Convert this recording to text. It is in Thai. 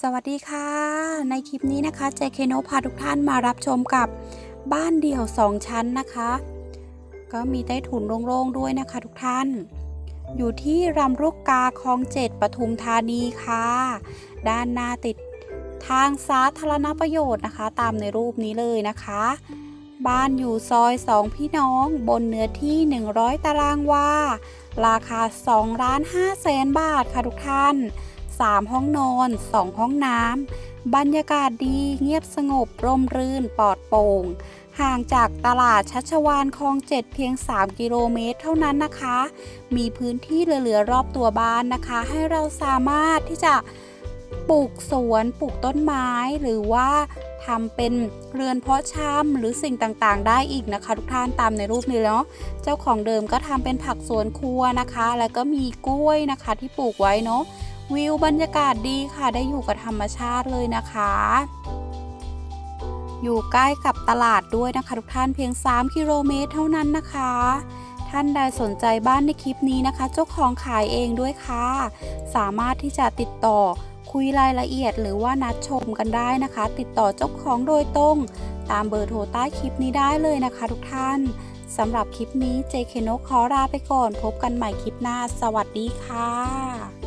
สวัสดีค่ะ ในคลิปนี้นะคะ เจเคโนพาทุกท่านมารับชมกับบ้านเดี่ยว 2 ชั้นนะคะ ก็มีใต้ถุนโล่งๆด้วยนะคะทุกท่าน อยู่ที่รำลูกกาคลองเจ็ดปทุมธานีค่ะ ด้านหน้าติดทางสาธารณประโยชน์นะคะ ตามในรูปนี้เลยนะคะ บ้านอยู่ซอย 2 พี่น้องบนเนื้อที่ 100 ตารางวาราคา2ล้าน5แสนบาทค่ะทุกท่าน 3 ห้องนอน 2 ห้องน้ำ บรรยากาศดีเงียบสงบร่มรื่นปลอดโปร่ง ห่างจากตลาดชัชวานคลองเจ็ดเพียง 3 กิโลเมตรเท่านั้นนะคะ มีพื้นที่เหลือๆรอบตัวบ้านนะคะ ให้เราสามารถที่จะปลูกสวนปลูกต้นไม้หรือว่าทำเป็นเรือนเพาะชำหรือสิ่งต่างๆ ได้อีกนะคะ ทุกท่านตามในรูปนี้เนาะเจ้าของเดิมก็ทำเป็นผักสวนครัวนะคะ แล้วก็มีกล้วยนะคะที่ปลูกไว้เนาะ วิวบรรยากาศดีค่ะได้อยู่กับธรรมชาติเลยนะคะ อยู่ใกล้กับตลาดด้วยนะคะ ทุกท่านเพียง 3 กิโลเมตรเท่านั้นนะคะ ท่านใดสนใจบ้านในคลิปนี้นะคะ เจ้าของขายเองด้วยค่ะ สามารถที่จะติดต่อคุยรายละเอียดหรือว่านัดชมกันได้นะคะ ติดต่อเจ้าของโดยตรง ตามเบอร์โทรใต้คลิปนี้ได้เลยนะคะ ทุกท่านสำหรับคลิปนี้เจเคนกขอลาไปก่อน พบกันใหม่คลิปหน้า สวัสดีค่ะ